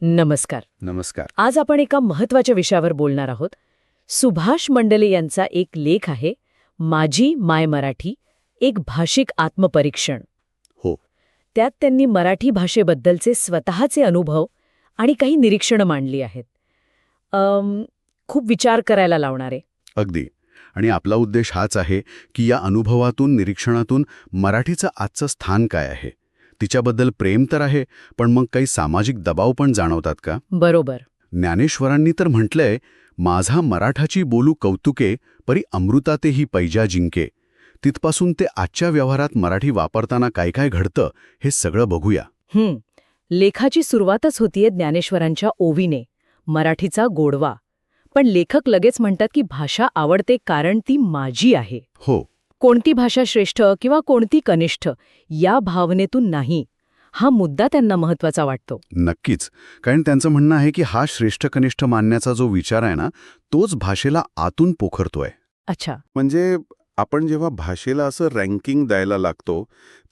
नमस्कार. नमस्कार. आज आपण एका महत्त्वाच्या विषयावर बोलणार आहोत. सुभाष मंडले यांचा एक लेख आहे माझी माय मराठी एक भाषिक आत्मपरीक्षण. हो. त्यात त्यांनी मराठी भाषेबद्दलचे स्वतःचे अनुभव आणि काही निरीक्षणं मांडली आहेत. खूप विचार करायला लावणारे अगदी. आणि आपला उद्देश हाच आहे की या अनुभवातून निरीक्षणातून मराठीचं आजचं स्थान काय आहे? तिच्याबद्दल प्रेम तर आहे पण मग काही सामाजिक दबाव पण जाणवतात का? बरोबर. ज्ञानेश्वरांनी तर म्हटलंय माझा मराठाची बोलू कौतुके परी अमृतातेही पैजा जिंके. तिथपासून ते आजच्या व्यवहारात मराठी वापरताना काय काय घडतं हे सगळं बघूया. हं, लेखाची सुरुवातच होतीये ज्ञानेश्वरांच्या ओवीने मराठीचा गोडवा. पण लेखक लगेच म्हणतात की भाषा आवडते कारण ती माझी आहे. हो. कोणती भाषा श्रेष्ठ किंवा कोणती कनिष्ठ या भावनेतून नाही. हा मुद्दा त्यांना महत्त्वाचा वाटतो. नक्कीच. कारण त्यांचं म्हणणं आहे की हा श्रेष्ठ कनिष्ठ मानण्याचा जो विचार आहे ना तोच भाषेला आतून पोखरतोय. अच्छा. म्हणजे आपण जेव्हा भाषेला असं रँकिंग द्यायला लागतो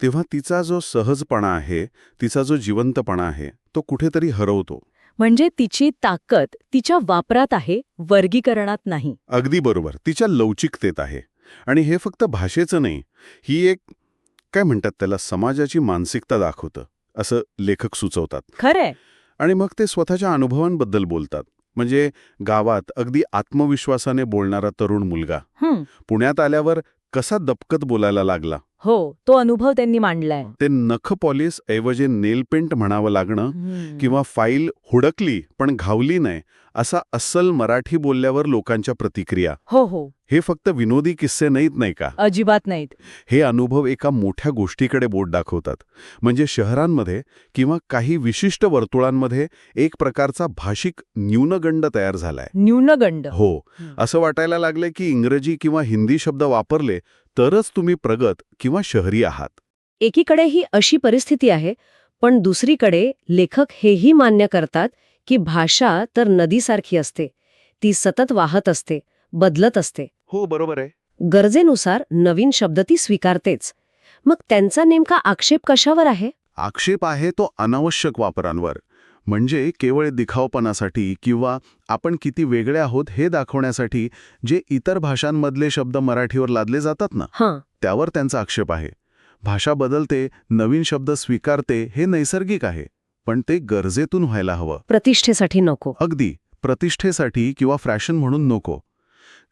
तेव्हा तिचा जो सहजपणा आहे तिचा जो जिवंतपणा आहे तो कुठेतरी हरवतो. म्हणजे तिची ताकद तिच्या वापरात आहे वर्गीकरणात नाही. अगदी बरोबर. तिच्या लवचिकतेत आहे. आणि हे फक्त भाषेचं नाही ही एक काय म्हणतात त्याला समाजाची मानसिकता दाखवतं असं लेखक सुचवतात. खरंय. आणि मग ते स्वतःच्या अनुभवांबद्दल बोलतात. म्हणजे गावात अगदी आत्मविश्वासाने बोलणारा तरुण मुलगा. पुण्यात आल्यावर कसा दपकत बोलायला लागला? हो तो अनुभव त्यांनी मांडलाय. ते नख पॉलिस ऐवजी नेल पेंट म्हणावं लागणं. किंवा फाईल हुडकली पण घावली नाही असा अस्सल मराठी बोलल्यावर लोकांच्या प्रतिक्रिया. हो हो. हे फक्त विनोदी किस्से नाहीत नाही का? अजिबात नाहीत. हे अनुभव एका मोठ्या गोष्टीकडे बोट दाखवतात. म्हणजे शहरांमध्ये किंवा काही विशिष्ट वर्तुळांमध्ये एक प्रकारचा भाषिक न्यूनगंड तयार झालाय. न्यूनगंड. हं. असं वाटायला लागले की इंग्रजी किंवा हिंदी शब्द वापरले तरच तुम्ही प्रगत किंवा शहरी आहात. एकीकडे ही अशी परिस्थिती आहे पण दुसरीकडे लेखक हेही मान्य करतात की भाषा तर नदीसारखी असते ती सतत वाहत असते बदलत असते. हो बरोबर आहे. गरजेनुसार नवीन शब्द ती स्वीकारतेच. मग त्यांचा नेमका आक्षेप कशावर आहे? आक्षेप आहे तो अनावश्यक वापरांवर. म्हणजे केवळ दिखावपणासाठी किंवा आपण किती वेगळे आहोत हे दाखवण्यासाठी जे इतर भाषांमधले शब्द मराठीवर लादले जातात ना हां. त्यावर त्यांचा आक्षेप आहे. भाषा बदलते नवीन शब्द स्वीकारते हे नैसर्गिक आहे पण ते गरजेतून व्हायला हवं. प्रतिष्ठेसाठी नको. अगदी प्रतिष्ठेसाठी किंवा फॅशन म्हणून नको.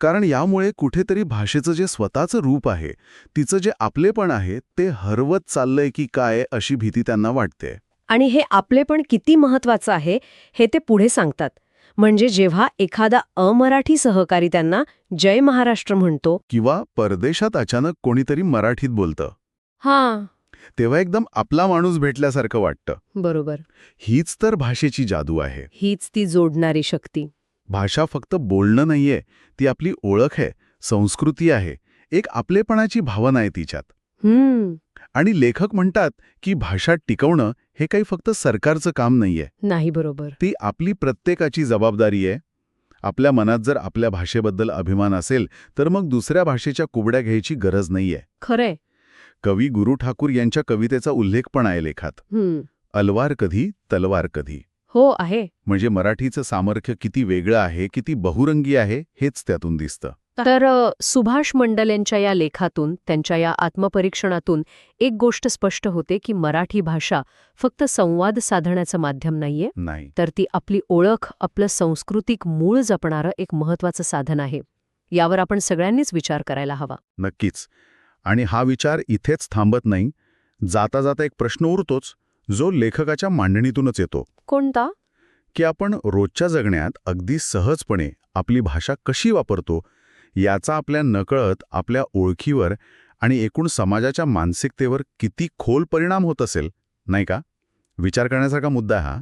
कारण यामुळे कुठेतरी भाषेचं जे स्वतःचं रूप आहे तिचं जे आपलेपण आहे ते हरवत चाललंय की काय अशी भीती त्यांना वाटते. आणि हे आपले पण किती महत्वाचं आहे हे ते पुढे सांगतात. म्हणजे जेव्हा एखादा अमराठी सहकारी त्यांना जय महाराष्ट्र म्हणतो. किंवा परदेशात अचानक कोणीतरी मराठीत बोलतं. हां. तेव्हा एकदम आपला माणूस भेटल्यासारखं वाटतं. बरोबर. हीच तर भाषेची जादू आहे. हीच ती जोडणारी शक्ती. भाषा फक्त बोलणं नाहीये ती आपली ओळख आहे संस्कृती आहे एक आपलेपणाची भावना आहे तिच्यात. हम्म. आणि लेखक म्हणतात की भाषा टिकवणं हे काही फक्त सरकारचं काम नाहीये. नाही बरोबर. ती आपली प्रत्येकाची जबाबदारी आहे. आपल्या मनात जर आपल्या भाषेबद्दल अभिमान असेल तर मग दुसऱ्या भाषेच्या कुबड्या घ्यायची गरज नाहीये. खरंय. कवी गुरु ठाकूर यांच्या कवितेचा उल्लेख पण आहे लेखात. अलवार कधी तलवार कधी. हो आहे. म्हणजे मराठीचं सामर्थ्य किती वेगळं आहे किती बहुरंगी आहे हेच त्यातून दिसतं. तर सुभाष मंडलेंच्या या लेखातून त्यांच्या या आत्मपरीक्षणातून एक गोष्ट स्पष्ट होते की मराठी भाषा फक्त संवाद साधण्याचं माध्यम नाहीये. नाही. तर ती आपली ओळख आपलं सांस्कृतिक मूळ जपणारं एक महत्वाचं साधन आहे. यावर आपण सगळ्यांनीच विचार करायला हवा. नक्कीच. आणि हा विचार इथेच थांबत नाही. जाता जाता एक प्रश्न उरतोच जो लेखकाच्या मांडणीतूनच येतो. कोणता? की आपण रोजच्या जगण्यात अगदी सहजपणे आपली भाषा कशी वापरतो याचा आपल्या नकळत आपल्या ओळखीवर आणि एकूण समाजाच्या मानसिकतेवर किती खोल परिणाम होत असेल नाही का? विचार करण्यासारखा मुद्दा हा.